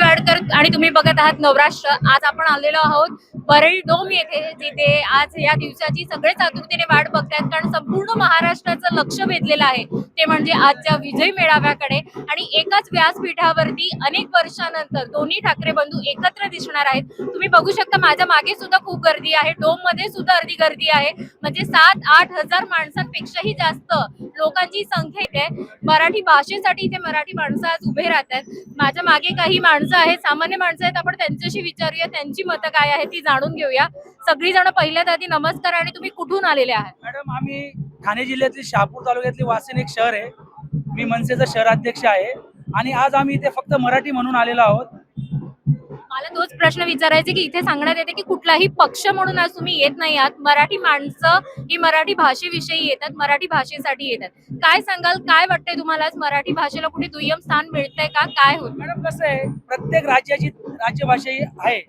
वाडकर आणि तुम्ही बघत आहात नवराष्ट्र आज आपण आलेलो आहोत परळी डोम येथे जिथे आज या दिवसाची सगळेच आतुरतेने वाट बघतायत. कारण संपूर्ण महाराष्ट्राचं लक्ष वेधलेलं आहे. ते म्हणजे आजच्या विजय मेळाव्याकडे. आणि एकाच व्यासपीठावरती अनेक वर्षानंतर दोन्ही ठाकरे बंधू एकत्र दिसणार आहेत. तुम्ही बघू शकता माझ्या मागे सुद्धा खूप गर्दी आहे. डोममध्ये सुद्धा अर्धी गर्दी आहे. म्हणजे सात आठ हजार माणसांपेक्षाही जास्त लोकांची संख्या इथे मराठी भाषेसाठी इथे मराठी माणसं आज उभे राहतात माझ्या मागे काही माणसं आहेत सामान्य माणसं आहेत. आपण त्यांच्याशी विचारूया त्यांची मतं काय आहे ती जाणून घेऊया. सगळी जण पहिल्यात आधी नमस्कार आणि तुम्ही कुठून आलेले आहात? मॅडम आम्ही ठाणे जिल्ह्यातील शहापूर तालुक्यातली वासिन एक शहर आहे. मी मनसेचा शहराध्यक्ष आहे. आणि आज आम्ही इथे फक्त मराठी म्हणून आलेलो आहोत. मला तोच प्रश्न विचारायचे की इथे सांगण्यात येते की कुठलाही पक्ष म्हणून आज तुम्ही येत नाही आहात. मराठी माणसं ही मराठी भाषेविषयी येतात मराठी भाषेसाठी येतात. काय सांगाल? काय वाटतंय तुम्हाला आज मराठी भाषेला कुठे दुय्यम स्थान मिळतंय का? काय होत? मॅडम कसं आहे प्रत्येक राज्याची राज्यभाषा ही आहे.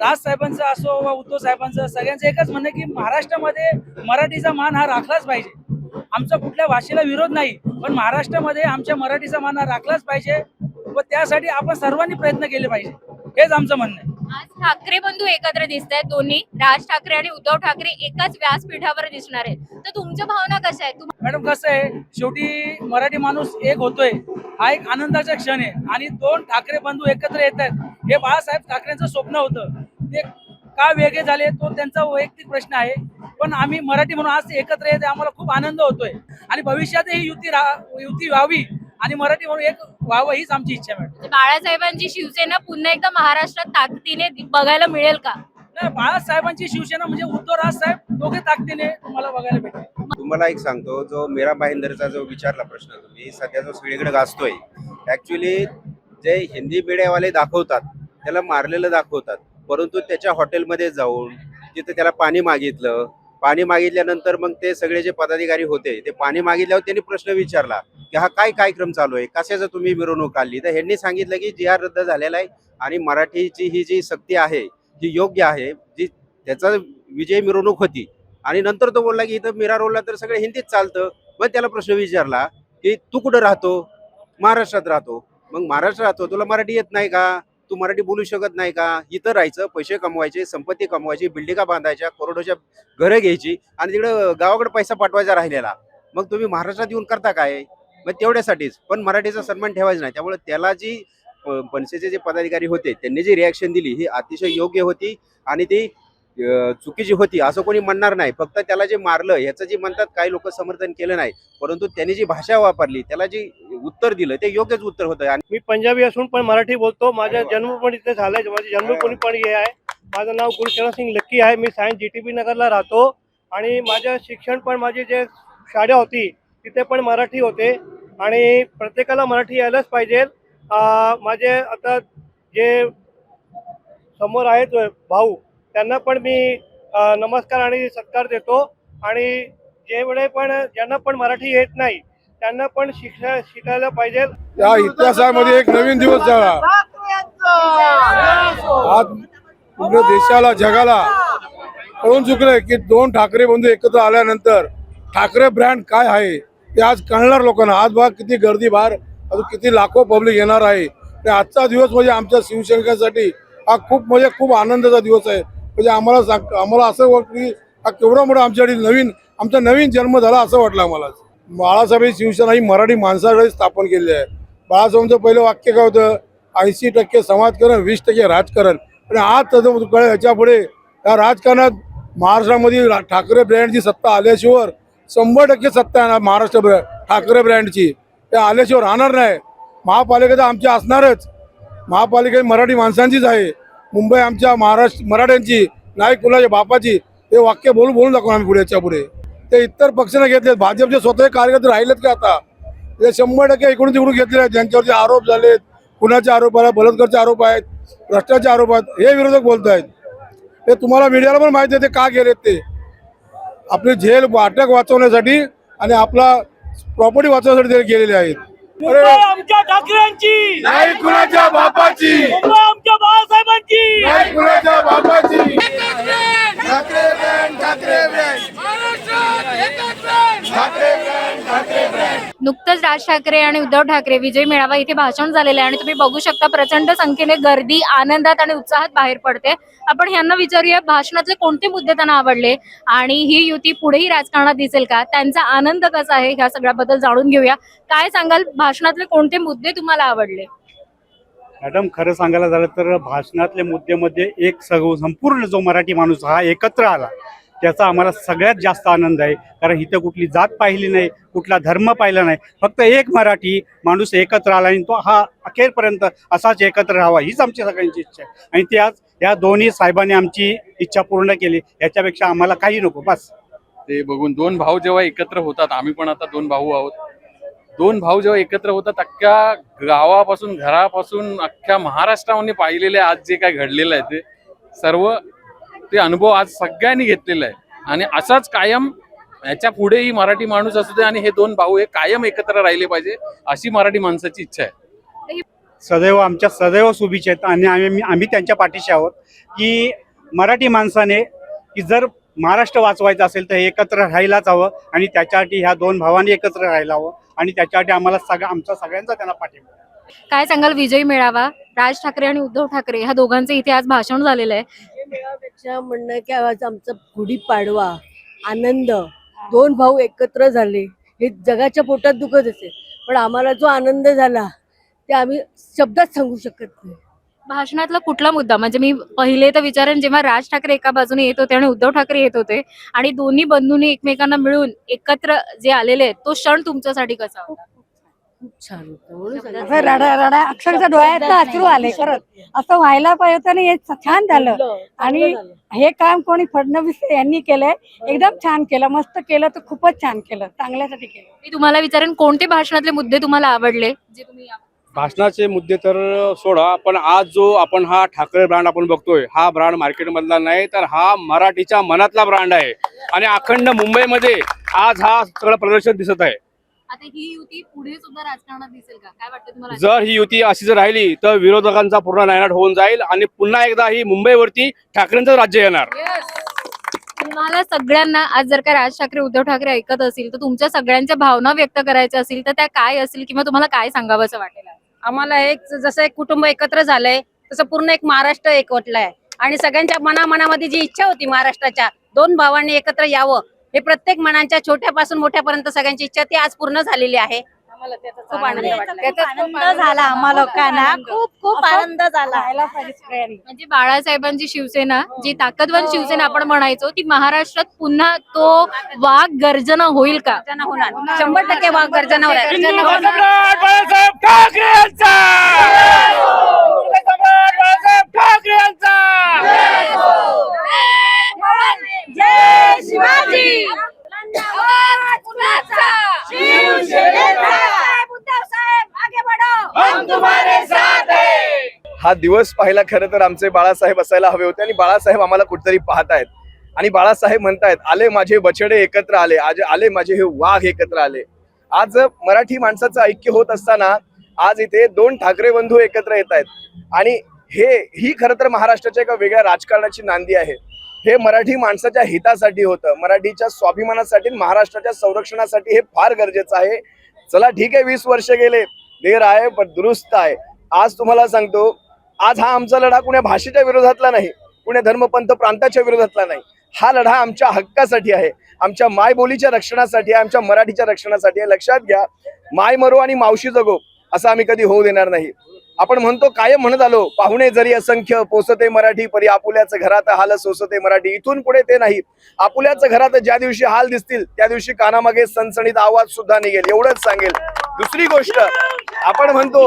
राज साहेबांचं असो वा उद्धव साहेबांचं सगळ्यांचं एकच म्हणणं की महाराष्ट्रामध्ये मराठीचा मान हा राखलाच पाहिजे. आमचा कुठल्या भाषेला विरोध नाही पण महाराष्ट्रामध्ये आमच्या मराठीचा मान हा राखलाच पाहिजे व त्यासाठी आपण सर्वांनी प्रयत्न केले पाहिजे. हेच आमचं म्हणणं आहे. आज ठाकरे बंधू एकत्र दिसत आहेत दोन्ही. राज ठाकरे आणि उद्धव ठाकरे एकाच व्यासपीठावर दिसणार आहेत. तर तुमच्या भावना कशा आहेत? मॅडम कसं आहे शेवटी मराठी माणूस एक होतोय. हा एक आनंदाचा क्षण आहे. आणि दोन ठाकरे बंधू एकत्र येत आहेत हे बाळासाहेब ठाकरेंचं स्वप्न होतं. ते का वेगळे झाले तो त्यांचा वैयक्तिक प्रश्न आहे. पण आम्ही मराठी म्हणून आज एकत्र येत आम्हाला खूप आनंद होतोय. आणि भविष्यात ही युती रा- युती व्हावी आणि मराठी म्हणून एक व्हावं हीच आमची इच्छा आहे मॅडम. म्हणजे बाळासाहेबांची शिवसेना पुन्हा एकदा महाराष्ट्रात ताकदीने बघायला मिळेल का? नाही बाळासाहेबांची शिवसेना म्हणजे उद्धवराज साहेब दोघे ताकदीने तुम्हाला बघायला भेटेल. तुम्हाला एक सांगतो जो मीरा भाईंदरचा जो विचारला प्रश्न तुम्ही सध्या जो सगळीकडे गाजतोय ऍक्च्युली जे हिंदी मीडियावाले दाखवतात त्याला मारलेलं दाखवतात. परंतु त्याच्या हॉटेलमध्ये जाऊन तिथे त्याला पाणी मागितलं पाणी मागितल्यानंतर मग ते सगळे जे पदाधिकारी होते ते पाणी मागितल्यावर त्यांनी प्रश्न विचारला की हा काय कार्यक्रम चालू आहे? कशाचं तुम्ही मिरवणूक काढली? तर ह्यांनी सांगितलं की जी आर रद्द झालेला आहे आणि मराठीची ही जी सक्ती आहे जी योग्य आहे जी त्याचा विजय मिरवणूक होती. आणि नंतर तो बोलला की इथं मीरा रोडला तर सगळं हिंदीत चालतं. मग त्याला प्रश्न विचारला की तू कुठं राहतो? महाराष्ट्रात राहतो. मग महाराष्ट्रात राहतो तुला मराठी येत नाही का? तू मराठी बोलू शकत नाही का? इथं राहायचं पैसे कमवायचे संपत्ती कमवायची बिल्डिंगा बांधायच्या करोडोच्या घरं घ्यायची आणि तिकडं गावाकडे पैसा पाठवायचा राहिलेला. मग तुम्ही महाराष्ट्रात येऊन करता काय? मग तेवढ्यासाठीच. पण मराठीचा सन्मान ठेवायचा नाही. त्यामुळे त्याला जी प- मनसेचे जे पदाधिकारी होते त्यांनी जी रिॲक्शन दिली ही अतिशय योग्य होती आणि ती चुकीची होती असं कोणी म्हणणार नाही. फक्त त्याला जे मारलं याचं जे म्हणतात काही लोक समर्थन केलं नाही. परंतु त्यांनी जी भाषा वापरली त्याला जी उत्तर दिलं ते योग्यच उत्तर होतं. आणि मी पंजाबी असून पण मराठी बोलतो. माझा जन्म पण इथे झालाय. माझी जन्मभूमी पण हे आहे. माझं नाव गुरुचरण सिंग लक्की आहे. मी सायन्स जी टी बी नगरला राहतो. आणि माझं शिक्षण पण माझी जे शाळा होती तिथे पण मराठी होते. आणि प्रत्येकाला मराठी यायलाच पाहिजे. माझे आता जे समोर आहेत भाऊ त्यांना पण मी नमस्कार आणि सत्कार देतो. आणि जेवढे पण ज्यांना पण मराठी येत नाही त्यांना पण शिक्षा शिकायला पाहिजे. या इतिहासामध्ये एक नवीन दिवस झाला. आज पूर्ण देशाला जगाला कळून चुकलंय की दोन ठाकरे बंधू एकत्र आल्यानंतर ठाकरे ब्रँड काय आहे ते आज कळणार लोकांना. आज बघा किती गर्दी बाहेर अजून किती लाखो पब्लिक येणार आहे. आजचा दिवस म्हणजे आमच्या शिवसैनिकांसाठी हा खूप म्हणजे खूप आनंदाचा दिवस आहे. म्हणजे आम्हाला सांग आम्हाला असं वाटतं की हा केवढा मोठा आमच्यासाठी नवीन आमचा नवीन जन्म झाला असं वाटलं आम्हाला. बाळासाहेब शिवसेना ही मराठी माणसाकडे स्थापन केलेली आहे. बाळासाहेबांचं पहिलं वाक्य काय होतं? ऐंशी टक्के समाजकारण वीस टक्के राजकारण. आणि आज त्याचं कळ याच्यापुढे या राजकारणात महाराष्ट्रामध्ये रा- ठाकरे ब्रँडची सत्ता आल्याशिवाय शंभर टक्के सत्ता आहे ना महाराष्ट्र ब्रँड ठाकरे ब्रँडची. त्या आल्याशिवाय राहणार नाही. महापालिका तर आमची असणारच. महापालिका मराठी माणसांचीच आहे. मुंबई आमच्या महाराष्ट्र मराठ्यांची नाही कुणाच्या बापाची हे वाक्य बोलून बोलून दाखवून आम्ही पुढे याच्यापुढे. ते इतर पक्षाने घेतले भाजपचे स्वतः कार्यकर्ते राहिलेत का आता? हे शंभर टक्के इकडून तिकडून घेतलेले आहेत. ज्यांच्यावरचे आरोप झालेत कुणाचे आरोप आहेत बलात्कारचे आरोप आहेत भ्रष्टाचे आरोप आहेत हे विरोधक बोलत आहेत हे तुम्हाला मीडियाला पण माहिती आहे ते का गेलेत ते. आपली झेल वाटक वाचवण्यासाठी आणि आपला प्रॉपर्टी वाचवण्यासाठी ते गेलेले आहेत. अरे! आमच्या ठाकरेंची! नाही कुणाच्या बापाची! आमच्या बाळासाहेबांची! नाही कुणाच्या बापाची! नुकतंच राज ठाकरे आणि उद्धव ठाकरे विजय मेळावा इथे भाषण झालेलं आहे आणि तुम्ही बघू शकता प्रचंड संख्येने गर्दी आनंदात आणि उत्साहात बाहेर पडते. आपण यांना विचारूया भाषणातले कोणते मुद्दे त्यांना आवडले? आणि ही युती पुढेही राजकारणात दिसेल का? त्यांचा आनंद कसा आहे? ह्या सगळ्याबद्दल जाणून घेऊया. काय सांगाल? भाषणातले कोणते मुद्दे तुम्हाला आवडले? मॅडम खरं सांगायला झालं तर भाषणातल्या मुद्द्यामध्ये एक सग संपूर्ण जो मराठी माणूस हा एकत्र आला त्याचा आम्हाला सगळ्यात जास्त आनंद आहे. कारण इथं कुठली जात पाहिली नाही कुठला धर्म पाहिला नाही. फक्त एक मराठी माणूस एकत्र आला आणि तो हा अखेरपर्यंत असाच एकत्र राहावा हीच आमची सगळ्यांची इच्छा आहे. आणि त्याच या दोन्ही साहेबांनी आमची इच्छा पूर्ण केली. याच्यापेक्षा आम्हाला काही नको बस. ते बघून दोन भाऊ जेव्हा एकत्र होतात आम्ही पण आता दोन भाऊ आहोत. दोन भाऊ जेव्हा एकत्र होतात अख्ख्या गावापासून घरापासून अख्ख्या महाराष्ट्रामध्ये पाहिलेले आज जे काय घडलेलं आहे ते सर्व ते अनुभव आज सगळ्यांनी घेतलेला आहे. आणि असाच कायम याच्या पुढेही मराठी माणूस असू दे आणि हे दोन भाऊ हे कायम एकत्र राहिले पाहिजे अशी मराठी माणसाची इच्छा आहे. सदैव आमच्या सदैव शुभेच्छा आहेत. आणि आम्ही आम्ही त्यांच्या पाठीशी आहोत की मराठी माणसाने की जर महाराष्ट्र वाचवायचं असेल तर एकत्र राहायलाच हवं आणि त्याच्यासाठी ह्या दोन भावांनी एकत्र राहायला हवं आणि त्याच्यासाठी आम्हाला सगळं आमचा सगळ्यांचा त्यांना पाठिंबा. काय सांगाल विजय मेळावा राज ठाकरे आणि उद्धव ठाकरे ह्या दोघांचे इथे आज भाषण झालेलं आहे. मेळाव्यापेक्षा म्हणणं आहे की आज आमचा गुढीपाडवा आनंद दोन भाऊ एकत्र झाले. हे जगाच्या पोटात दुखत असेल पण आम्हाला जो आनंद झाला ते आम्ही शब्दात सांगू शकत नाही. भाषणातला कुठला मुद्दा? म्हणजे मी पहिले तर विचारेन जेव्हा राज ठाकरे एका बाजूने येत होते आणि उद्धव ठाकरे येत होते आणि दोन्ही बंधूंनी एकमेकांना मिळून एकत्र जे आलेले आहेत तो क्षण तुमच्यासाठी कसा होता? खूप छान होतं. म्हणून असं सांगितलं. रडा रडा अक्षरशः डोळ्यात अश्रू आले खरंच असं व्हायला पाहिजे होतं आणि हे छान झालं. आणि. हे काम कोणी फडणवीस यांनी केलंय. एकदम छान केलं. मस्त केलं तर खूपच छान केलं. चांगल्यासाठी केलं. मी तुम्हाला विचारेन कोणते भाषणातले मुद्दे तुम्हाला आवडले जे तुम्ही या- भाषणाचे मुद्दे तर सोडा पण आज जो आपण हा ठाकरे ब्रँड आपण बघतोय हा ब्रँड मार्केटमधला नाही तर हा मराठीच्या मनातला ब्रँड आहे. आणि अखंड मुंबईमध्ये आज हा सगळं प्रदर्शन दिसत आहे. आता ही युती पुढे सुद्धा राजकारणात दिसेल का? काय वाटतं तुम्हाला? जर ही युती अशी जर राहिली तर विरोधकांचा पूर्ण नायनाट होऊन जाईल आणि पुन्हा एकदा ही मुंबईवरती ठाकरेंचं राज्य येणार. तुम्हाला सगळ्यांना आज जर का राज ठाकरे उद्धव ठाकरे ऐकत असतील तर तुमच्या सगळ्यांच्या भावना व्यक्त करायच्या असतील तर त्या काय असतील किंवा तुम्हाला काय सांगावं असं वाटेल आम्हाला एक जसं एक कुटुंब एकत्र झालंय तसं पूर्ण एक महाराष्ट्र एकवटलाय. आणि सगळ्यांच्या मनामनामध्ये जी इच्छा होती महाराष्ट्राच्या दोन भावांनी एकत्र यावं हे प्रत्येक मनांच्या छोट्यापासून मोठ्यापर्यंत सगळ्यांची इच्छा ती आज पूर्ण झालेली आहे. खूप आनंद वाटला आनंद झाला आम्हा लोकांना खूप खूप आनंद झाला व्हायला पाहिजे सगळ्यांनी म्हणजे बाळासाहेबांची शिवसेना जी ताकदवान शिवसेना आपण म्हणायचो ती महाराष्ट्रात पुन्हा तो वाघ गर्जना होईल का गर्जना होणार शंभर टक्के वाघ गर्जना होणार सम्राट बाळासाहेब ठाकरे यांचा! सम्राट बाळासाहेब ठाकरे यांचा! जय शिवाजी हा दिवस पाहायला खरं तर आमचे बाळासाहेब असायला हवे होते आणि बाळासाहेब आम्हाला कुठतरी पाहतायत. आणि बाळासाहेब म्हणतायत आले माझे बछडे एकत्र आले. आज आले माझे हे वाघ एकत्र आले. आज मराठी माणसाचं ऐक्य होत असताना आज इथे दोन ठाकरे बंधू एकत्र येत आहेत आणि हे ही खरं तर महाराष्ट्राच्या एका वेगळ्या राजकारणाची नांदी आहे. हे मराठी माणसाच्या हितासाठी होतं. मराठीच्या स्वाभिमानासाठी महाराष्ट्राच्या संरक्षणासाठी हे फार गरजेचं आहे. चला ठीक आहे वीस वर्ष गेले. देर आहे पण दुरुस्त आहे. आज तुम्हाला सांगतो आज हा आमचा लढा कुण्या भाषेच्या विरोधातला नाही कुण्या धर्मपंथ प्रांताच्या विरोधातला नाही. हा लढा आमच्या हक्कासाठी आहे. आमच्या मायबोलीच्या रक्षणासाठी आहे आमच्या मराठीच्या रक्षणासाठी आहे. लक्षात घ्या माय मरो आणि मावशी जगो असं आम्ही कधी होऊ देणार नाही. आपण म्हणतो कायम म्हणत आलो पाहुणे जरी असंख्य पोसते मराठी परी आपुल्याचं घरात हाल सोसते मराठी. इथून पुढे ते नाही. आपुल्याचं घरात ज्या दिवशी हाल दिसतील त्या दिवशी कानामागे सणसणीत आवाज सुद्धा निघेल. एवढंच सांगेल. दुसरी गोष्ट आपण म्हणतो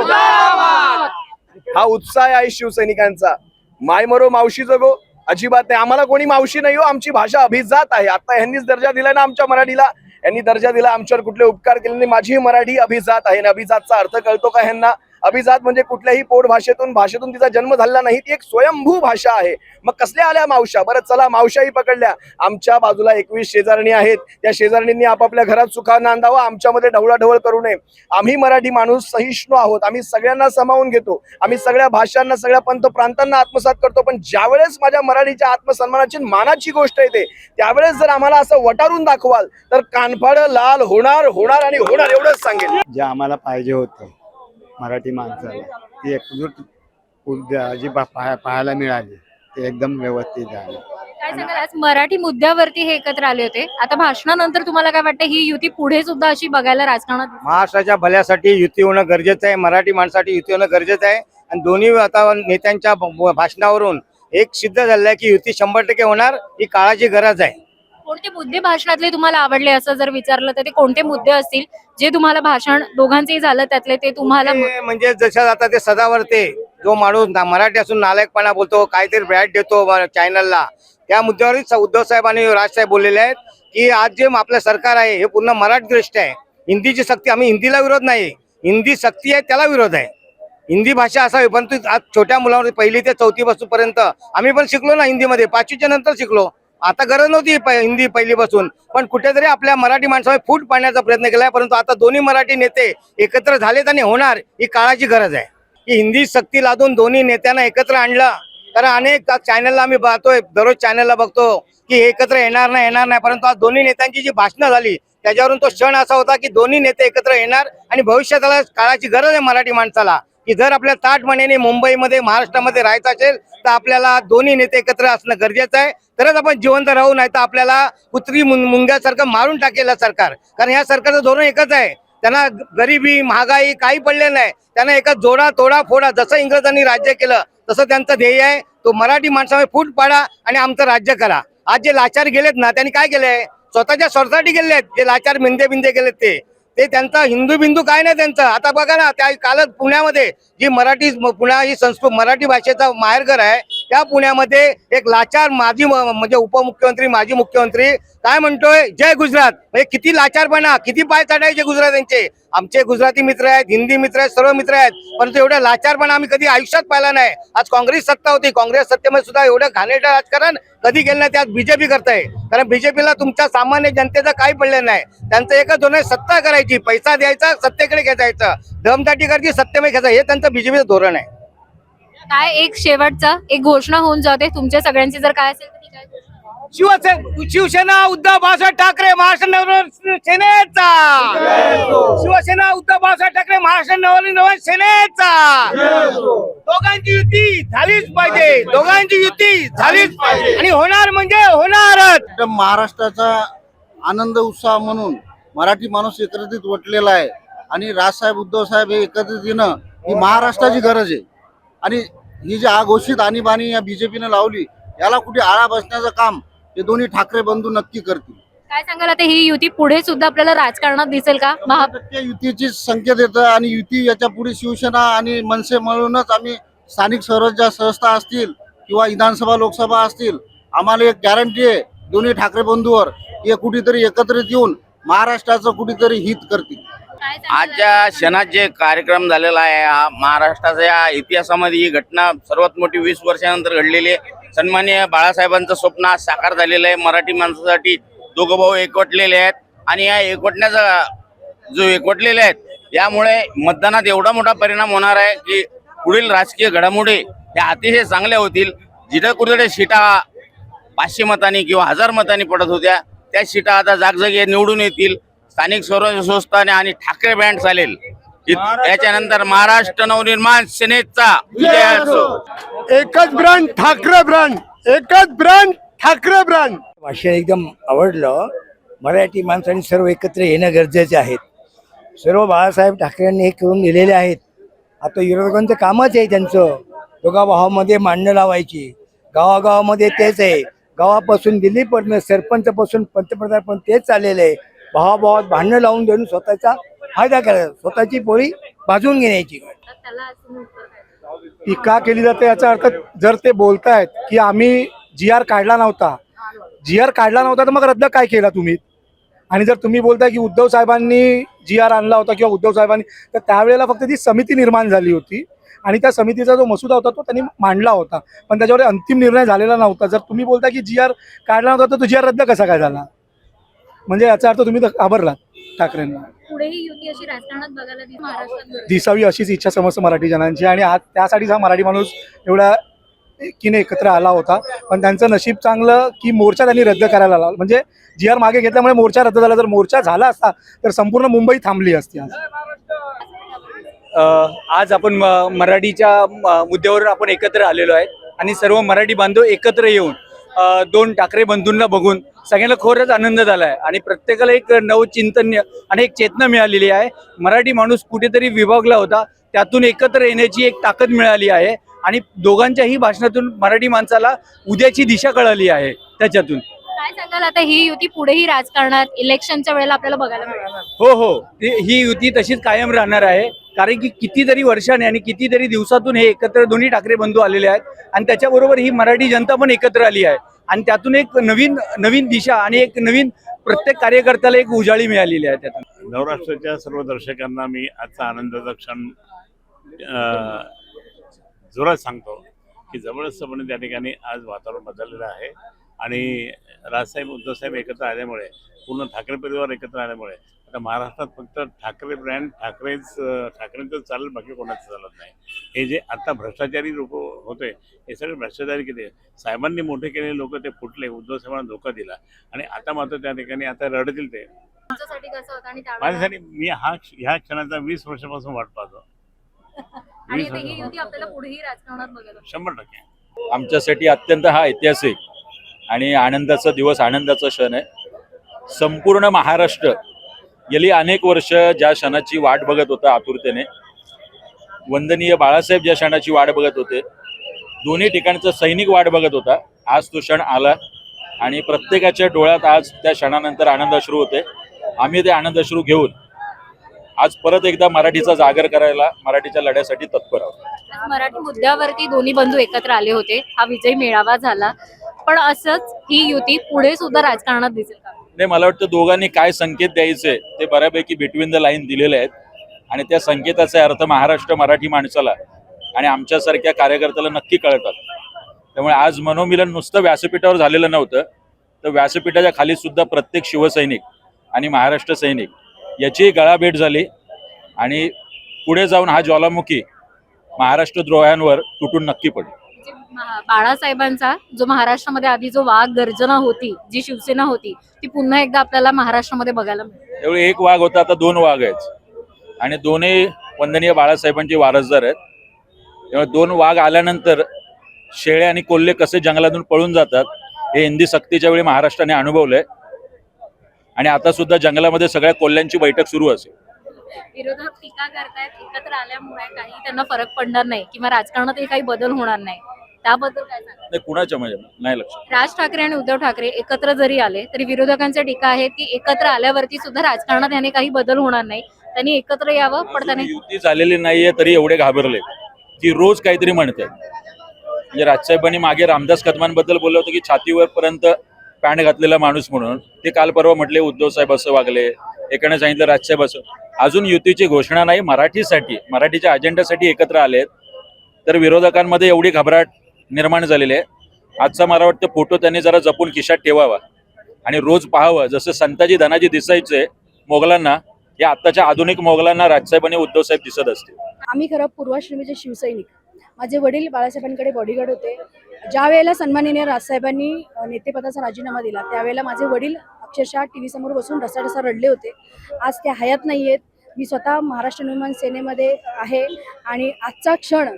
हा उत्साह आहे शिवसैनिकांचा. माय मरो मावशी जगो. अजिबात नाही. आम्हाला कोणी मावशी नाही हो. आमची भाषा अभिजात आहे. आता ह्यांनीच दर्जा दिला ना आमच्या मराठीला. यांनी दर्जा दिला आमच्यावर कुठले उपकार केले नाही. माझी मराठी अभिजात आहे. आणि अभिजातचा अर्थ कळतो का ह्यांना? अभिजात म्हणजे कुठल्याही पोट भाषेतून भाषेतून तिचा जन्म झालेला नाही ती एक स्वयंभू भाषा आहे. मग कसल्या आल्या मावशा बरं चला मावशाही पकडल्या. आमच्या बाजूला एकवीस शेजारणी आहेत. त्या शेजारणींनी आपापल्या घरात सुखानं नांदावं आमच्यामध्ये ढवळाढवळ करू नये. आम्ही मराठी माणूस सहिष्णू आहोत. आम्ही सगळ्यांना सामावून घेतो. आम्ही सगळ्या भाषांना सगळ्या पंत प्रांतांना आत्मसात करतो. पण ज्यावेळेस माझ्या मराठीच्या आत्मसन्मानाची मानाची गोष्ट येते त्यावेळेस जर आम्हाला असं वटारून दाखवाल तर कानफाड लाल होणार होणार आणि होणार एवढंच सांगेल जे आम्हाला पाहिजे होतं मराठी माणसाला ती एकजूट उद्या जी पाहा- पाहायला मिळाली ते एकदम व्यवस्थित झालं. काय सांगाल? आज मराठी मुद्द्यावरती हे एकत्र आले होते. आता भाषणानंतर तुम्हाला काय वाटतं ही युती पुढे सुद्धा अशी बघायला राजकारणात? महाराष्ट्राच्या भल्यासाठी युती होणं गरजेचं आहे मराठी माणसाठी युती होणं गरजेचं आहे. आणि दोन्ही आता नेत्यांच्या भ- भाषणावरून एक सिद्ध झालेलं आहे की युती शंभर टक्के होणार ही काळाची गरज आहे. कोणते मुद्दे भाषणातले तुम्हाला आवडले असं जर विचारलं तर ते कोणते मुद्दे असतील जे तुम्हाला भाषण दोघांचेही झालं त्यातले ते तुम्हाला ते म्हणजे जसं आता ते सदावरते जो माणूस ना- मराठी असून नालायकपणा बोलतो काहीतरी ब्रॅड देतो चॅनलला त्या मुद्द्यावरच उद्धव साहेब आणि राजसाहेब बोललेले आहेत की आज जे आपलं सरकार आहे हे पूर्ण मराठी दृष्टी आहे. हिंदीची सक्ती आम्ही हिंदीला विरोध नाही हिंदी सक्ती आहे त्याला विरोध आहे. हिंदी भाषा असावी परंतु आज छोट्या मुलावर पहिली ते चौथी पर्यंत आम्ही पण शिकलो ना हिंदीमध्ये पाचवीच्या नंतर शिकलो. आता गरज नव्हती हिंदी पहिलीपासून. पण कुठेतरी आपल्या मराठी माणसाने फूट पाडण्याचा प्रयत्न केलाय परंतु आता दोन्ही मराठी नेते एकत्र झालेत आणि होणार ही काळाची गरज आहे. की हिंदी सक्ती लादून दोन्ही नेत्यांना एकत्र आणलं तर अनेक चॅनलला आम्ही पाहतोय दररोज चॅनलला बघतो की एकत्र येणार नाही येणार नाही परंतु आज दोन्ही नेत्यांची जी भाषणं झाली त्याच्यावरून तो क्षण असा होता की दोन्ही नेते एकत्र येणार आणि भविष्यातला काळाची गरज आहे मराठी माणसाला की जर आपल्या ताट मनेने मुंबईमध्ये महाराष्ट्रामध्ये राहायचं असेल तर आपल्याला दोन्ही नेते एकत्र असणं गरजेचं आहे. तरच आपण जिवंत राहू नाही तर आपल्याला कुत्री मुंग्यासारखं मारून टाकेल सरकार. कारण या सरकारचं धोरण एकच आहे. त्यांना गरिबी महागाई काही पडले नाही. त्यांना एका जोडा तोडा फोडा जसं इंग्रजांनी राज्य केलं तसं त्यांचं ध्येय आहे. तो मराठी माणसामध्ये फूट पाडा आणि आमचं राज्य करा. आज जे लाचार गेलेत ना त्यांनी काय केलंय? स्वतःच्या स्वार्थासाठी गेले आहेत जे लाचार मिंदे बिंदे गेलेत ते. ते त्यांचा हिंदू बिंदू काय नाही त्यांचं. आता बघा ना त्या कालच पुण्यामध्ये जी मराठी पुण्या ही संस्कृत मराठी भाषेचा माहेरघर आहे त्या पुण्यामध्ये एक लाचार माजी म्हणजे उपमुख्यमंत्री माजी मुख्यमंत्री काय म्हणतोय? जय गुजरात. म्हणजे किती लाचारपणा किती पाय चढायचे गुजरात्यांचे आमचे गुजराती मित्र आहेत हिंदी मित्र आहेत सर्व मित्र आहेत परंतु एवढ्या लाचारपणा आम्ही कधी आयुष्यात पाहिला नाही. आज काँग्रेस सत्ता होती. काँग्रेस सत्तेमध्ये सुद्धा एवढं घाणेरडं राजकारण कधी केलं नाही त्यात बीजेपी करताय. कारण बीजेपीला तुमच्या सामान्य जनतेचं काही पडलं नाही. त्यांचं एकच धोरण सत्ता करायची. पैसा द्यायचा सत्तेकडे खेचायचं. दमदाटी करायची सत्तेमध्ये खेचायचं. हे त्यांचं बीजेपीचं धोरण आहे. काय एक शेवटचा एक घोषणा होऊन जाते. तुमच्या सगळ्यांची जर काय असेल शिवसेना शिवसेना उद्धव बाळासाहेब ठाकरे महाराष्ट्र नवनिर्माण सेनेचा. शिवसेना उद्धव बाळासाहेब ठाकरे महाराष्ट्र नवनिर्माण सेनेचा. दोघांची युती झालीच पाहिजे. दोघांची युती झालीच पाहिजे. आणि होणार म्हणजे होणारच. तर महाराष्ट्राचा आनंद उत्साह म्हणून मराठी माणूस एकत्रित वटलेला आहे. आणि राजसाहेब उद्धव साहेब हे एकत्रित येणं ही महाराष्ट्राची गरज आहे. आणि ही जी आघोषित आणीबाणी या बीजेपीने लावली याला कुठे आळा बसण्याचं काम हे दोन्ही ठाकरे बंधू नक्की करतील. काय सांगाल आता ही युती पुढे सुद्धा आपल्याला राजकारणात दिसेल का? महा टक्के युतीची संकेत येतं आणि युती याच्यापुढे शिवसेना आणि मनसे मिळूनच आम्ही स्थानिक स्वराज्य संस्था असतील किंवा विधानसभा लोकसभा असतील आम्हाला एक गॅरंटी आहे दोन्ही ठाकरे बंधूवर हे कुठेतरी एकत्रित येऊन महाराष्ट्राचं कुठेतरी हित करतील. काय सांगाल? आजच्या क्षणात जे कार्यक्रम झालेला आहे हा महाराष्ट्राच्या या इतिहासामध्ये ही घटना सर्वात मोठी वीस वर्षानंतर घडलेली आहे. सन्मान्य बाळासाहेबांचं स्वप्न आज साकार झालेलं आहे. मराठी माणसासाठी दोघं भाऊ एकवटलेले आहेत आणि या एकवटण्याचा जो एकवटलेले आहेत यामुळे मतदानात एवढा मोठा परिणाम होणार आहे की पुढील राजकीय घडामोडी ह्या अतिशय चांगल्या होतील. जिथं कुठे सीटा पाचशे मतांनी किंवा हजार मतांनी पडत होत्या त्या सीटा आता जागजागी निवडून येतील. स्थानिक स्वराज्य संस्थाने आणि ठाकरे बँड चालेल. इत- याच्यानंतर महाराष्ट्र नवनिर्माण सेनेचा विजय असो. एकच ब्रँड ठाकरे ब्रँड. एकच ब्रँड ठाकरे ब्रँड. भाषण एकदम आवडलं. मराठी माणसांनी सर्व एकत्र येणं गरजेचे आहेत सर्व बाळासाहेब ठाकरेंनी हे करून दिलेले आहेत. आता विरोधकांचं कामच आहे त्यांचं. दोघा भावामध्ये मांडणं लावायची. गावागावामध्ये तेच आहे. गावापासून दिल्लीपर्यंत सरपंचपासून पंतप्रधान पण तेच चाललेलं आहे. भावाभावात भांडणं लावून देऊन स्वतःचा फायदा करायचा स्वतःची पोळी भाजून घेण्याची. त्याला असं उत्तर काय? ती का केली जाते याचा अर्थ जर ते बोलतायत की आम्ही जी आर काढला नव्हता. जी आर काढला नव्हता तर मग रद्द काय केला तुम्ही? आणि जर तुम्ही बोलताय की उद्धव साहेबांनी जी आर आणला होता किंवा उद्धव साहेबांनी तर त्यावेळेला फक्त ती समिती निर्माण झाली होती. आणि त्या समितीचा जो मसुदा होता तो त्यांनी मांडला होता. पण त्याच्यावर अंतिम निर्णय झालेला नव्हता. जर तुम्ही बोलता की जी आर काढला नव्हता तर तो जी आर रद्द कसा काय झाला? म्हणजे याचा अर्थ तुम्ही तर घाबरलात ठाकरेंना. पुढेही युती अशी राजकारणात बघायला दिसते महाराष्ट्रात. दिसावी अशीच इच्छा समस्त मराठी जनांची आणि आज त्यासाठीच हा मराठी माणूस एवढा एकीने एकत्र आला होता. पण त्यांचं नशीब चांगलं की मोर्चा त्यांनी रद्द करायला लावला. म्हणजे जी आर मागे घेतल्यामुळे मोर्चा रद्द झाला. जर मोर्चा झाला असता तर संपूर्ण मुंबई थांबली असती आज. अ, आज आपण म- मराठीच्या म- मुद्द्यावर आपण एकत्र आलेलो आहे. आणि सर्व मराठी बांधव एकत्र येऊन दोन ठाकरे बंधूंना बघून सगळ्यांना खरंच आनंद झाला आहे आणि प्रत्येकाला एक नवचिंतन्य आणि एक चेतना मिळालेली आहे. मराठी माणूस कुठेतरी विभागला होता. त्यातून एकत्र येण्याची एक ताकद मिळाली आहे. आणि दोघांच्याही भाषणातून मराठी माणसाला उद्याची दिशा कळाली आहे त्याच्यातून. काय सांगाल आता ही युती पुढेही राजकारणात इलेक्शनच्या वेळेला आपल्याला बघायला मिळेल हो हो. ही युती तशीच कायम राहणार आहे. कारण की कितीतरी वर्षाने आणि कितीतरी दिवसातून हे एकत्र दोन्ही ठाकरे बंधू आलेले आहेत. आणि त्याच्याबरोबर ही मराठी जनता पण एकत्र आली आहे. आणि त्यातून एक नवीन नवीन दिशा आणि एक नवीन प्रत्येक कार्यकर्त्याला एक उजाळी मिळालेली आहे त्यातून. नवराष्ट्राच्या सर्व दर्शकांना मी आजचा आनंदाचा क्षण जोरात सांगतो की जबरदस्तपणे त्या ठिकाणी आज वातावरण बदललेलं आहे. आणि राजसाहेब उद्धवसाहेब एकत्र आल्यामुळे पूर्ण ठाकरे परिवार एकत्र आल्यामुळे आता महाराष्ट्रात फक्त ठाकरे ब्रँड ठाकरेच अ, ठाकरेंचंच चालेल बाकी कोणाचं चालत नाही. हे जे आता भ्रष्टाचारी लोक होते हे सगळे भ्रष्टाचारी आहे? साहेबांनी मोठे केलेले लोक ते फुटले उद्धव साहेबांना धोका दिला. आणि आता मात्र त्या ठिकाणी आता रडतील ते. तुमच्यासाठी कसं होतं आणि त्यावेळेला? माझ्यासाठी मी हा ह्या क्षणाचा वीस वर्षापासून वाट पाहतो. आणि आता युती आपल्याला पुढेही राजकारणात बघायला मिळेल. शंभर टक्के. आमच्यासाठी अत्यंत हा ऐतिहासिक आणि आनंदाचा दिवस आनंदाचा क्षण आहे. संपूर्ण महाराष्ट्र गेली अनेक वर्ष ज्या क्षणाची वाट बघत होता आतुरतेने वंदनीय बाळासाहेब ज्या क्षणाची वाट बघत होते दोन्ही ठिकाणचा सैनिक वाट बघत होता. आज तो क्षण आला आणि प्रत्येकाच्या डोळ्यात आज त्या क्षणानंतर आनंदाश्रू होते. आम्ही ते आनंदाश्रू घेऊन आज परत एकदा मराठीचा जागर करायला मराठीच्या लढ्यासाठी तत्पर आहोत. मराठी मुद्द्यावरती दोन्ही बंधू एकत्र आले होते. हा विजय मेळावा झाला. पण असंच ही युती पुढे सुद्धा राजकारणात दिसेल का? नाही मला वाटतं दोघांनी काय संकेत द्यायचे ते बऱ्यापैकी बिटवीन द लाईन दिलेले आहेत. आणि त्या संकेताचे अर्थ महाराष्ट्र मराठी माणसाला आणि आमच्यासारख्या कार्यकर्त्याला नक्की कळतात. त्यामुळे आज मनोमिलन नुसतं व्यासपीठावर झालेलं नव्हतं. तर व्यासपीठाच्या खाली सुद्धा प्रत्येक शिवसैनिक आणि महाराष्ट्र सैनिक याचीही गळाभेट झाली आणि पुढे जाऊन हा ज्वालामुखी महाराष्ट्र द्रोह्यांवर तुटून नक्की पडेल. बाळासाहेबांचा जो महाराष्ट्रामध्ये आधी जो वाघ गर्जना होती जी शिवसेना होती ती पुन्हा एकदा आपल्याला महाराष्ट्रामध्ये बघायला त्यावेळी एक वाघ होता आता दोन वाघ आहेत. आणि दोन्ही वंदनीय बाळासाहेबांचे वारसदार आहेत. त्यामुळे दोन वाघ आल्यानंतर शेळे आणि कोल्हे कसे जंगलातून पळून जातात हे हिंदी सक्तीच्या वेळी महाराष्ट्राने अनुभवलंय. आणि आता सुद्धा जंगलामध्ये सगळ्या कोल्ह्यांची बैठक सुरू असेल. विरोधक टीका करतायत एकत्र आल्यामुळे काही त्यांना फरक पडणार नाही किंवा राजकारणातही काही बदल होणार नाही. त्याबद्दल काय सांगा नाही कुणाच्या म्हणजे नाही लक्षात राज ठाकरे आणि उद्धव ठाकरे एकत्र जरी आले तरी विरोधकांच्या टीका आहे की एकत्र आल्यावरती सुद्धा राजकारणात याने काही बदल होणार नाही. त्यांनी एकत्र यावं पण त्यांनी युती झालेली नाहीये तरी एवढे घाबरले. की रोज काहीतरी म्हणते. म्हणजे राजसाहेबांनी मागे रामदास कदमांबद्दल बोललं होतं की छातीवर पर्यंत पॅन्ट घातलेला माणूस म्हणून. ते काल परवा म्हटले उद्धव साहेब असं वागले. एकाने सांगितलं राजसाहेब असं. अजून युतीची घोषणा नाही मराठीसाठी मराठीच्या अजेंड्यासाठी एकत्र आलेत. तर विरोधकांमध्ये एवढी घबराट निर्माण झालेले आहे. आजचा मला वाटतं फोटो त्यांनी जरा जपून खिशात ठेवावा. आणि रोज पाहावं. जसं संताजी धनाजी दिसायचे मोगलांना या आत्ताच्या आधुनिक मोगलांना राजसाहेब आणि उद्धव साहेब दिसत असतील. आम्ही खरं पूर्वाश्रमीचे शिवसैनिक. माझे वडील बाळासाहेबांकडे बॉडीगार्ड होते. ज्या वेळेला सन्माननीय राजसाहेबांनी नेतेपदाचा राजीनामा दिला त्यावेळेला माझे वडील अक्षरशः टी व्ही समोर बसून रसाढसा रडले होते. आज ते हयात नाही आहेत मी स्वतः महाराष्ट्र निर्माण सेनेमध्ये आहे. आणि आजचा क्षण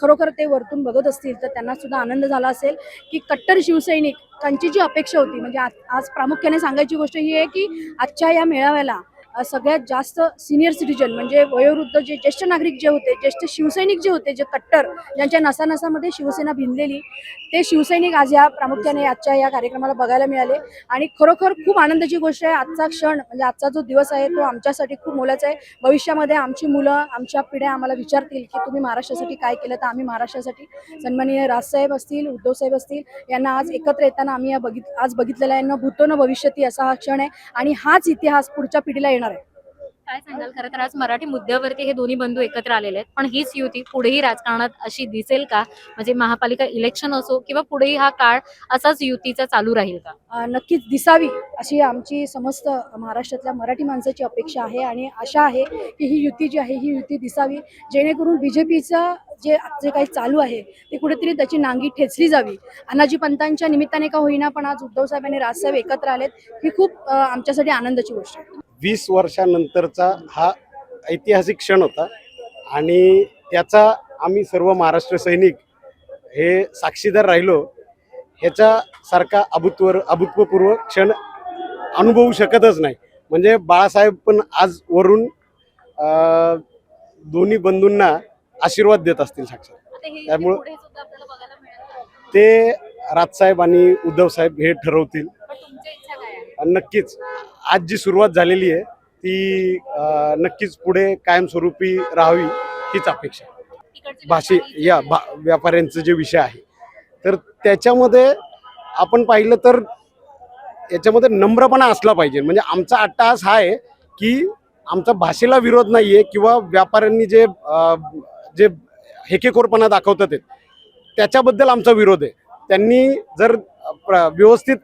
खरोखर ते वरतून बघत असतील तर त्यांना सुद्धा आनंद झाला असेल की कट्टर शिवसैनिक त्यांची जी अपेक्षा होती म्हणजे आज आज प्रामुख्याने सांगायची गोष्ट ही आहे की आजच्या या मेळाव्याला सगळ्यात जास्त सिनियर सिटीजन म्हणजे वयोवृद्ध जे ज्येष्ठ नागरिक जे होते ज्येष्ठ शिवसैनिक जे होते जे कट्टर ज्यांच्या नसानसामध्ये शिवसेना भिनलेली ते शिवसैनिक आज या प्रामुख्याने आजच्या या कार्यक्रमाला बघायला मिळाले. आणि खरोखर खूप आनंदाची गोष्ट आहे आजचा क्षण म्हणजे आजचा जो दिवस आहे तो आमच्यासाठी खूप मोलाचा आहे. भविष्यामध्ये आमची मुलं आमच्या पिढ्या आम्हाला विचारतील की तुम्ही महाराष्ट्रासाठी काय केलं तर आम्ही महाराष्ट्रासाठी सन्माननीय राजसाहेब असतील उद्धवसाहेब असतील यांना आज एकत्र येताना आम्ही या बघित आज बघितलेला आहे न भूतो न भविष्यती असा हा क्षण आहे. आणि हाच इतिहास पुढच्या पिढीला येणार काय सांगाल? खरं तर आज मराठी मुद्द्यावरती हे दोन्ही बंधू एकत्र आलेले आहेत. पण हीच युती पुढेही राजकारणात अशी दिसेल का? म्हणजे महापालिका इलेक्शन असो किंवा पुढेही हा काळ असाच युतीचा चालू राहील का? नक्कीच दिसावी अशी आमची समस्त महाराष्ट्रातल्या मराठी माणसाची अपेक्षा आहे आणि आशा आहे की ही युती जी आहे ही युती दिसावी. जेणेकरून बी जे जे काही चालू आहे ते कुठेतरी त्याची नांगी ठेचली जावी. अनाजी पंतांच्या निमित्ताने का होईना पण आज उद्धव साहेब आणि राजसाहेब एकत्र आलेत ही खूप आमच्यासाठी आनंदाची गोष्ट आहे. वीस वर्षानंतरचा हा ऐतिहासिक क्षण होता आणि त्याचा आम्ही सर्व महाराष्ट्र सैनिक हे साक्षीदार राहिलो ह्याच्यासारखा अभूतवर अभूतपूर्व क्षण अनुभवू शकतच नाही. म्हणजे बाळासाहेब पण आज वरून दोन्ही बंधूंना आशीर्वाद देत असतील साक्षात त्यामुळं- ते राजसाहेब आणि उद्धव साहेब हे ठरवतील. आणि नक्कीच आज जी सुरुवात झालेली आहे ती अं, नक्कीच पुढे कायमस्वरूपी राहावी हीच अपेक्षा आहे. भाषे या भा व्यापाऱ्यांचं जे विषय आहे तर त्याच्यामध्ये आपण पाहिलं तर याच्यामध्ये नम्रपणा असला पाहिजे. म्हणजे आमचा अट्टहास हा आहे की आमचा भाषेला विरोध नाही आहे किंवा व्यापाऱ्यांनी जे अं, जे हेकेखोरपणा दाखवतात आहेत त्याच्याबद्दल आमचा विरोध आहे. त्यांनी जर प्र- व्यवस्थित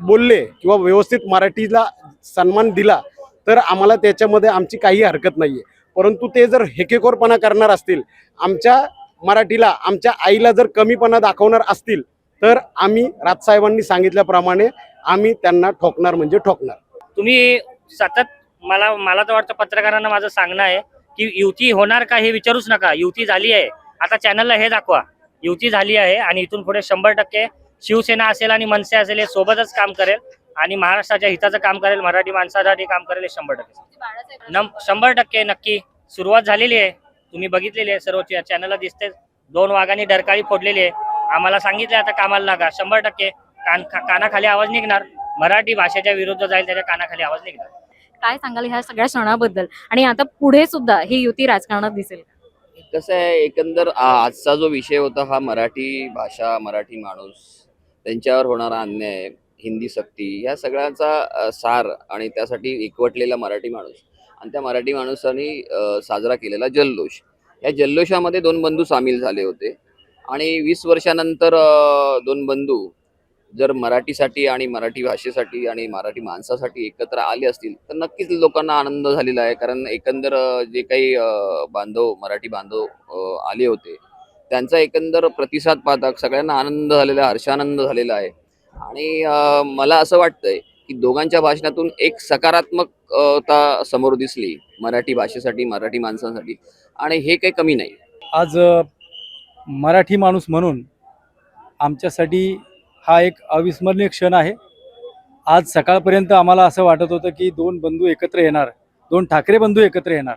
बोलले किंवा व्यवस्थित मराठीला सन्मान दिला तर आम्हाला त्याच्यामध्ये आमची काही हरकत नाही आहे परंतु ते जर हेकेखोरपणा करणार असतील आमच्या मराठीला आमच्या आईला जर कमीपणा दाखवणार असतील तर आम्ही राजसाहेबांनी सांगितल्याप्रमाणे आम्ही त्यांना ठोकणार म्हणजे ठोकणार. तुम्ही सतत मला मला तर वाटतं पत्रकारांना माझं सांगणं आहे की युती होणार का हे विचारूच नका. युती झाली आहे. आता चॅनलला हे दाखवा. युती झाली आहे आणि इथून पुढे शंभर टक्के शिवसेना असेल आणि मनसे असेल हे सोबतच काम करेल आणि महाराष्ट्राच्या हिताचं काम करेल मराठी माणसासाठी काम करेल हे शंभर टक्के. शंभर टक्के नक्की. सुरुवात झालेली आहे. तुम्ही बघितलेली आहे सर्व चॅनलला दिसते दोन वाघांनी डरकाळी फोडलेली आहे. आम्हाला सांगितलं आता कामाला लागा. शंभर टक्के. कान कानाखाली आवाज निघणार. मराठी भाषेच्या विरुद्ध जाईल त्याच्या कानाखाली आवाज निघणार. काय सांगाल ह्या सगळ्या क्षणाबद्दल? आणि आता पुढे सुद्धा ही युती राजकारणात दिसेल कसं आहे एकंदर आजचा जो विषय होता हा मराठी भाषा मराठी माणूस त्यांच्यावर होणारा अन्याय हिंदी सक्ती या सगळ्याचा सार आणि त्यासाठी एकवटलेला मराठी माणूस आणि त्या मराठी माणसाने साजरा केलेला जल्लोष. या जल्लोषामध्ये दोन बंधू सामील झाले होते आणि वीस वर्षानंतर दोन बंधू जर मराठीसाठी आणि मराठी भाषेसाठी आणि मराठी माणसासाठी एकत्र आले असतील तर नक्कीच लोकांना आनंद झालेला आहे. कारण एकंदर जे काही बांधव मराठी बांधव आले होते त्यांचा एकंदर प्रतिसाद पाहता सगळ्यांना आनंद झालेला हर्षानंद झालेला आहे. आणि मला असं वाटतंय की दोघांच्या भाषणातून एक सकारात्मकता समोर दिसली मराठी भाषेसाठी मराठी माणसांसाठी. आणि हे काही कमी नाही. आज मराठी माणूस म्हणून आमच्यासाठी हा एक अविस्मरणीय क्षण आहे. आज सकाळपर्यंत आम्हाला असं वाटत होतं की दोन बंधू एकत्र येणार दोन ठाकरे बंधू एकत्र येणार.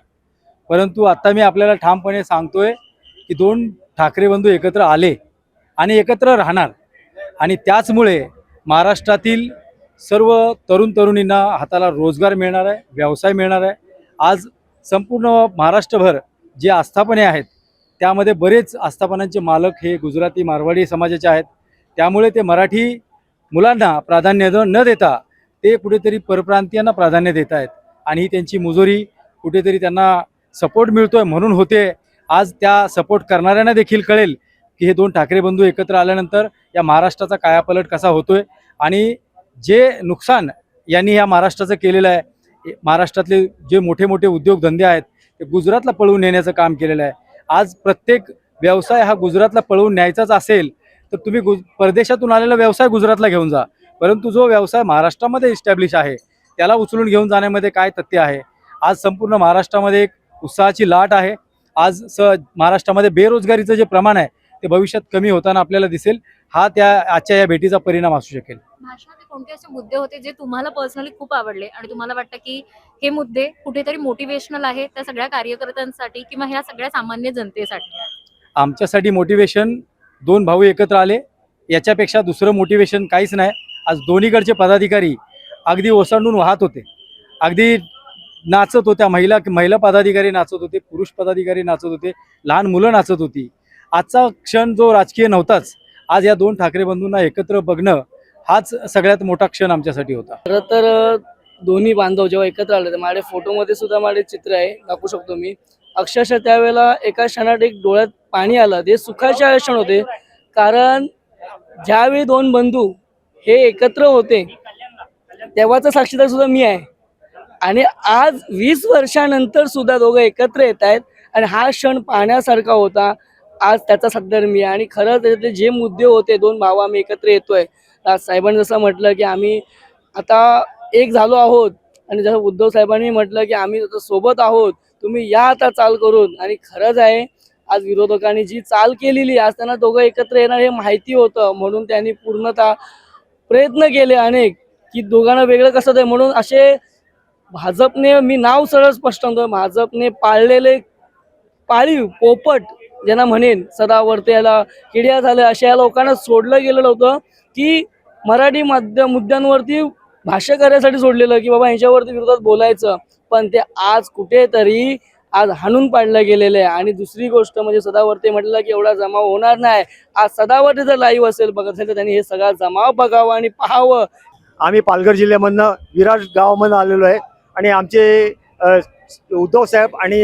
परंतु आता मी आपल्याला ठामपणे सांगतोय की दोन ठाकरे बंधू एकत्र आले आणि एकत्र राहणार. आणि त्याचमुळे महाराष्ट्रातील सर्व तरुण तरुणींना हाताला रोजगार मिळणार आहे व्यवसाय मिळणार आहे. आज संपूर्ण महाराष्ट्रभर जे आस्थापने आहेत त्यामध्ये बरेच आस्थापनांचे मालक हे गुजराती मारवाडी समाजाचे आहेत. त्यामुळे ते मराठी मुलांना प्राधान्य न देता ते कुठेतरी परप्रांतीयांना प्राधान्य देत आहेत. आणि ही त्यांची मुजोरी कुठेतरी त्यांना सपोर्ट मिळतोय म्हणून होते. आज त्या सपोर्ट करणाऱ्यांना देखील कळेल की हे दोन ठाकरे बंधू एकत्र आल्यानंतर या महाराष्ट्राचा कायापलट कसा होतोय. आणि जे नुकसान यांनी या महाराष्ट्राचं केलेलं आहे महाराष्ट्रातले जे मोठे मोठे उद्योगधंदे आहेत ते गुजरातला पळवून नेण्याचं काम केलेलं आहे. आज प्रत्येक व्यवसाय हा गुजरातला पळवून न्यायचाच असेल तर तुम्ही गुज परदेशातून आलेला व्यवसाय गुजरातला घेऊन जा. परंतु जो व्यवसाय महाराष्ट्रामध्ये इस्टॅब्लिश आहे त्याला उचलून घेऊन जाण्यामध्ये काय तथ्य आहे? आज संपूर्ण महाराष्ट्रामध्ये एक उत्साहाची लाट आहे. आज स महाराष्ट्रामध्ये बेरोजगारीचं जे प्रमाण आहे ते भविष्यात कमी होताना आपल्याला दिसेल. हा त्या आजच्या या भेटीचा परिणाम असू शकेल. भाषणात कोणते असे मुद्दे होते जे तुम्हाला पर्सनली खूप आवडले? आणि तुम्हाला वाटतं की हे मुद्दे कुठेतरी मोटिवेशनल आहे त्या सगळ्या कार्यकर्त्यांसाठी किंवा ह्या सगळ्या सामान्य जनतेसाठी? आमच्यासाठी मोटिवेशन दोन भाऊ एकत्र आले. याच्यापेक्षा दुसरं मोटिवेशन काहीच नाही. आज दोन्हीकडचे पदाधिकारी अगदी ओसांडून वाहत होते. अगदी नाचत होत्या. महिला महिला पदाधिकारी नाचत होते पुरुष पदाधिकारी नाचत होते लहान मुलं नाचत होती. आजचा क्षण जो राजकीय नव्हताच आज या दोन ठाकरे बंधूंना एकत्र बघणं हाच सगळ्यात मोठा क्षण आमच्यासाठी होता. खरं तर दोन्ही बांधव जेव्हा एकत्र आले तर माझ्या फोटोमध्ये सुद्धा माझे चित्र आहे. दाखवू शकतो मी. अक्षरशः त्यावेळेला एका क्षणात एक डोळ्यात पाणी आलं ते सुखाचे क्षण होते. कारण ज्यावेळी दोन बंधू हे एकत्र होते तेव्हाचा साक्षीदार सुद्धा मी आहे. आणि आज वीस वर्षानंतर सुद्धा दोघं एकत्र येत आहेत आणि हा क्षण पाहण्यासारखा होता. आज त्याचा साक्षीदार मी आहे. आणि खरं त्याच्यातले जे मुद्दे होते दोन भाऊ आम्ही एकत्र येतोय. आज साहेबांनी जसं म्हटलं की आम्ही आता एक झालो आहोत. आणि जसं उद्धव साहेबांनी म्हटलं की आम्ही सोबत आहोत. तुम्ही या आता चाल करून. आणि खरंच आहे आज विरोधकांनी जी चाल केलेली आज त्यांना दोघं एकत्र येणार हे माहिती होतं. म्हणून त्यांनी पूर्णतः प्रयत्न केले अनेक की दोघांना वेगळं कसं ते म्हणून असे भाजपने मी नाव सरळ स्पष्ट म्हणतो भाजपने पाळलेले पाळीव पोपट ज्यांना म्हणेन सदावर्ते याला किड्या झाल्या अशा या लोकांना सोडलं गेलेलं होतं की मराठी माध्यम मुद्द्यांवरती भाष्य करण्यासाठी सोडलेलं की बाबा यांच्यावरती विरोधात बोलायचं. पण ते आज कुठेतरी आज हाणून पाडलं गेलेलं आहे. आणि दुसरी गोष्ट म्हणजे सदावर्ते म्हटलं की एवढा जमाव होणार नाही. आज सदावर्ते जर लाईव्ह असेल बघत असेल तर त्यांनी हे सगळा जमाव बघावं आणि पाहावं. आम्ही पालघर जिल्ह्यामधनं विराज गावामधनं आलेलो आहे. आणि आमचे उद्धव साहेब आणि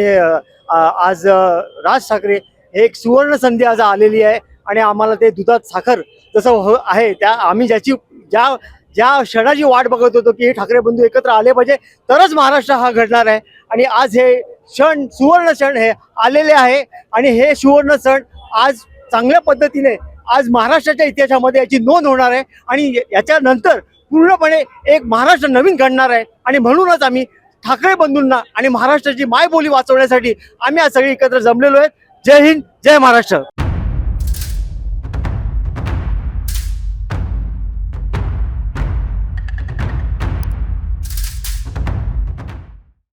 आज राज ठाकरे हे एक सुवर्ण संधी आज आलेली आहे. आणि आम्हाला ते दुधात साखर जसं हो आहे त्या आम्ही ज्याची ज्या ज्या क्षणाची वाट बघत होतो की हे ठाकरे बंधू एकत्र आले पाहिजे तरच महाराष्ट्र हा घडणार आहे. आणि आज हे क्षण सुवर्ण क्षण हे आलेले आहे. आणि हे सुवर्ण सण आज चांगल्या पद्धतीने आज महाराष्ट्राच्या इतिहासामध्ये याची नोंद होणार आहे. आणि याच्यानंतर पूर्णपणे एक महाराष्ट्र नवीन घडणार आहे. आणि म्हणूनच आम्ही ठाकरे बंधूंना आणि महाराष्ट्राची मायबोली वाचवण्यासाठी आम्ही आज सगळे एकत्र जमलेलो आहेत. जय हिंद जय महाराष्ट्र.